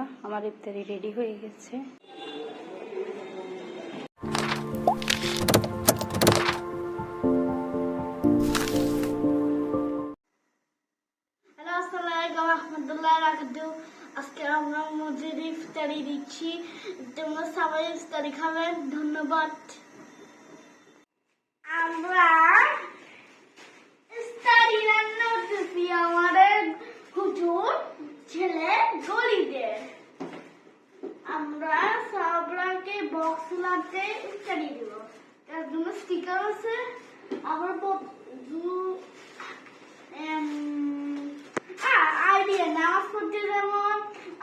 আলহামদুলিল্লাহ আমার ইফতারি রেডি হয়ে গেছে। আজকে আমরা মসজিদ ইফতারি দিচ্ছি। তোমরা সবাই ইফতারি খাবেন ধন্যবাদ। আমরা আমাদের হুজুর ছেলে গরিদের আমরা সাবরাকে বক্স লাতে উচ্চারি দিব। তার জন্য স্টিকার আছে। আবার দু আইডিয়া হ্যাঁ, নামাজ পড়তে যেমন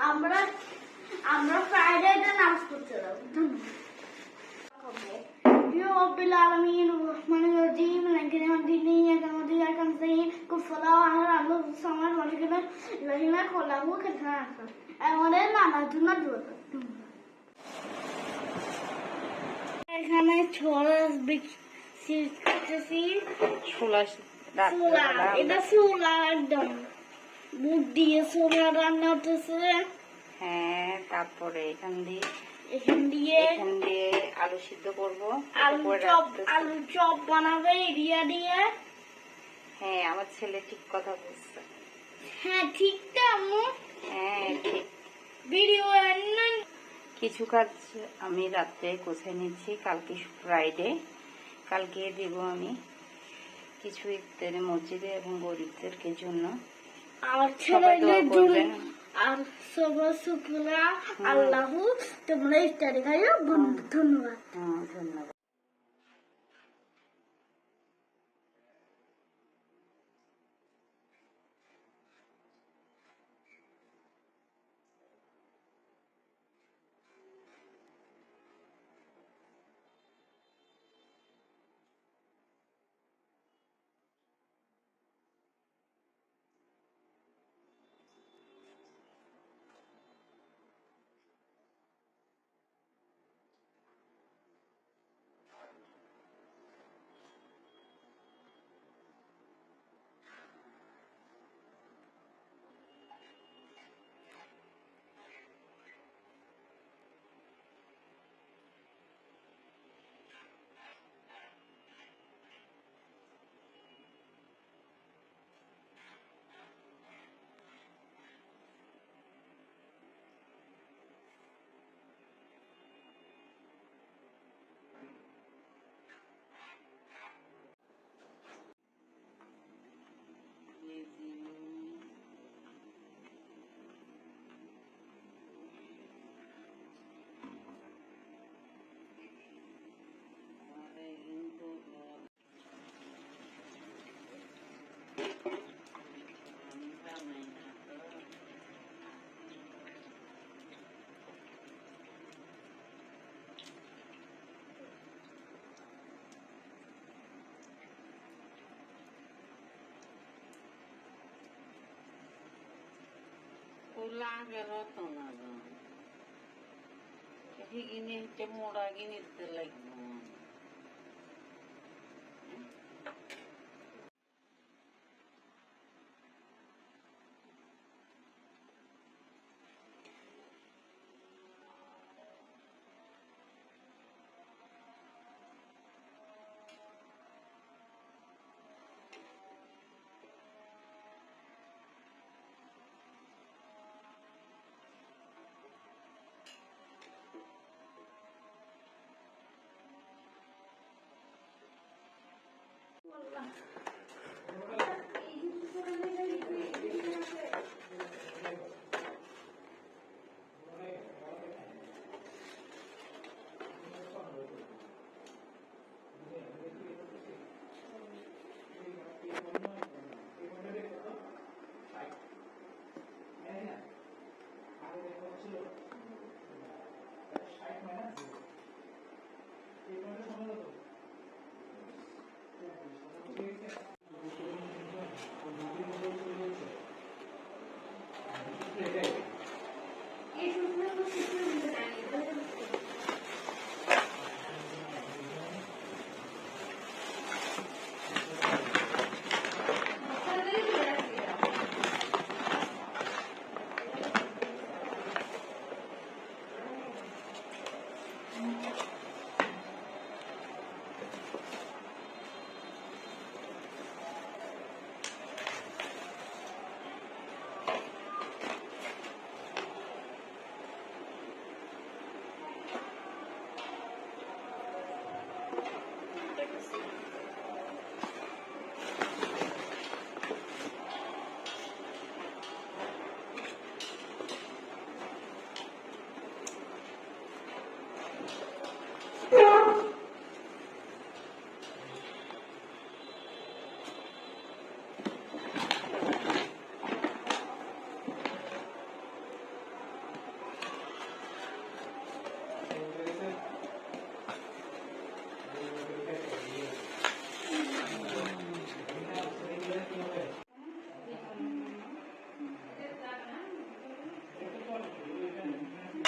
আমরা আমরা ফ্রাইডেতে নামাজ পড়তে যাব। ধন্যবাদ। প্রিয় অব্বিল আলমিন রহমান রহিম লাইকের দিনে إياك نعبد وإياك نستعين كن صلاة على الله الصمد ولكن الذين خلقوا كثيرا আমাদের নানা জন্য দোয়া করতে হবে। এখানে ছোলা বিক্রি করতেছি ছোলা ছোলা এটা ছোলা একদম মুখ দিয়ে ছোলা রান্না হতেছে হ্যাঁ তারপরে এখান দিয়ে এখান দিয়ে এখান দিয়ে আলু সিদ্ধ করবো আলু করে চপ রাখতেছি। আলু চপ বানাবে এরিয়া দিয়ে হ্যাঁ আমার ছেলে ঠিক কথা বলছে। হ্যাঁ ঠিক তো আম্মু। হ্যাঁ ঠিক। ভিডিও কিছু কাজ আমি রাত্রে গোছাই নিচ্ছি কালকে ফ্রাইডে কালকে দেব আমি কিছু ইফতারে মসজিদে এবং গরিবদেরকে জন্য। আর ছেলেদের আর সবার আল্লাহ তোমরা ইফতারি খাইও ধন্যবাদ। হ্যাঁ, ধন্যবাদ। ಉಳ್ಳಾಗಲೋತವ ಅದು ಹೀಗಿನ ಹೆಚ್ಚೆ ಮೂಡಾಗಿ ನಿಂತಿರ್ಲ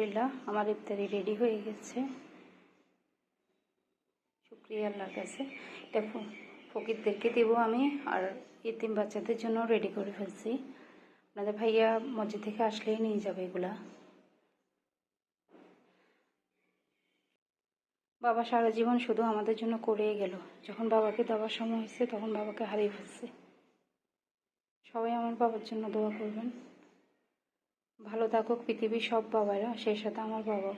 আলহামদুলিল্লাহ, আমার ইফতারি রেডি হয়ে গেছে। শুক্রিয়া আল্লাহর কাছে। এটা ফকিরদেরকে দেবো আমি, আর এতিম বাচ্চাদের জন্য রেডি করে ফেলছি। আপনাদের ভাইয়া মসজিদ থেকে আসলেই নিয়ে যাবে এগুলা। বাবা সারা জীবন শুধু আমাদের জন্য করেই গেল। যখন বাবাকে দেওয়ার সময় হয়েছে, তখন বাবাকে হারিয়ে ফেলছে। সবাই আমার বাবার জন্য দোয়া করবেন। ভালো থাকুক পৃথিবীর সব বাবারা, সেই সাথে আমার বাবা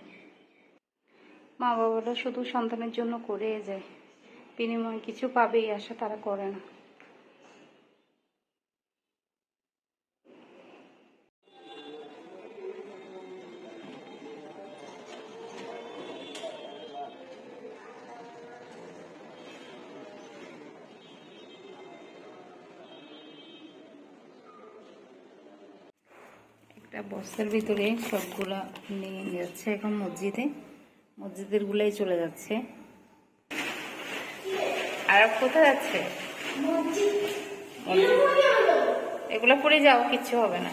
মা বাবারা শুধু সন্তানের জন্য করে যায়। বিনিময়ে কিছু পাবেই আশা তারা করে না। একটা বস্তার ভিতরে সবগুলা নিয়ে যাচ্ছে এখন মসজিদে। মসজিদের গুলাই চলে যাচ্ছে। আর কোথায় যাচ্ছে। এগুলো পরে যাও কিচ্ছু হবে না।